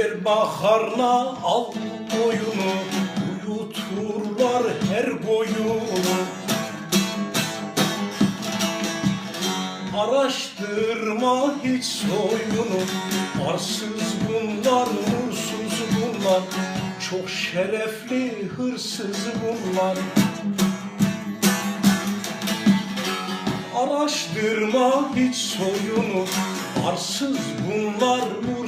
Ver baharına al boyunu. Uyuturlar her boyunu. Araştırma hiç soyunu. Arsız bunlar, nursuz bunlar. Çok şerefli hırsız bunlar. Araştırma hiç soyunu. Arsız bunlar, nursuz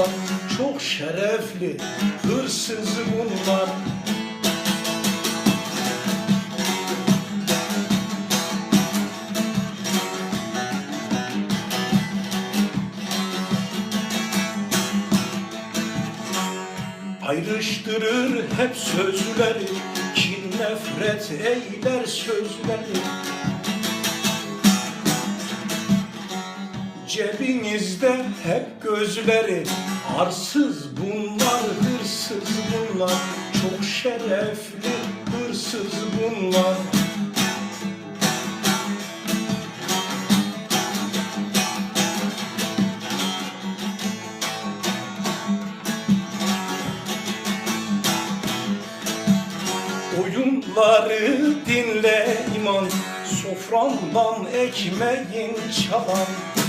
bunlar Çok şerefli hırsız bunlar. Ayrıştırır hep sözleri Kin nefret eyler sözleri Cebinizde hep gözleri Arsız bunlar, hırsız bunlar Çok şerefli hırsız bunlar. Oyunları dinle iman Sofrandan ekmeğin çalan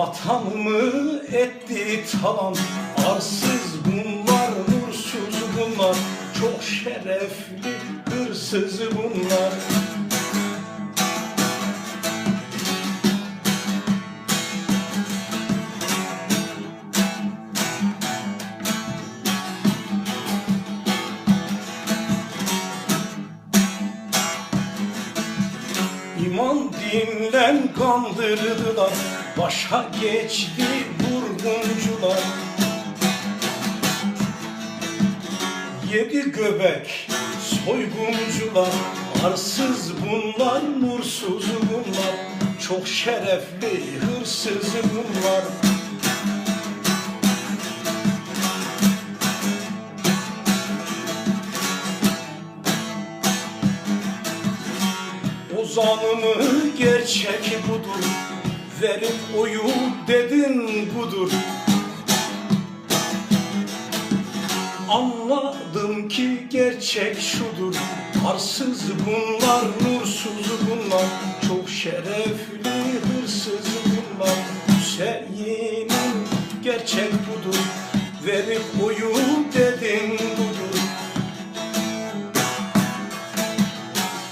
Vatanımı etti talan Arsız bunlar, nursuz bunlar. Çok şerefli hırsız bunlar. İman dinlen kandırdılar Başa geçti vurguncular Yedi göbek soyguncular. Arsız bunlar, nursuz bunlar. Çok şerefli hırsız bunlar. Ozanımı gerçek budur Verip oyu dedin budur. Anladım ki gerçek şudur. Arsız bunlar, nursuz bunlar. Çok şerefli hırsız bunlar. Hüseyin'in gerçek budur. Verip oyu dedin budur.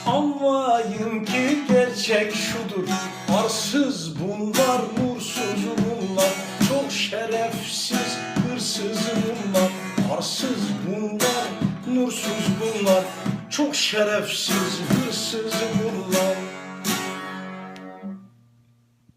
Anlayın ki gerçek şudur Arsız bunlar, nursuz bunlar. Çok şerefsiz, hırsız bunlar. Arsız bunlar, nursuz bunlar. Çok şerefsiz, hırsız bunlar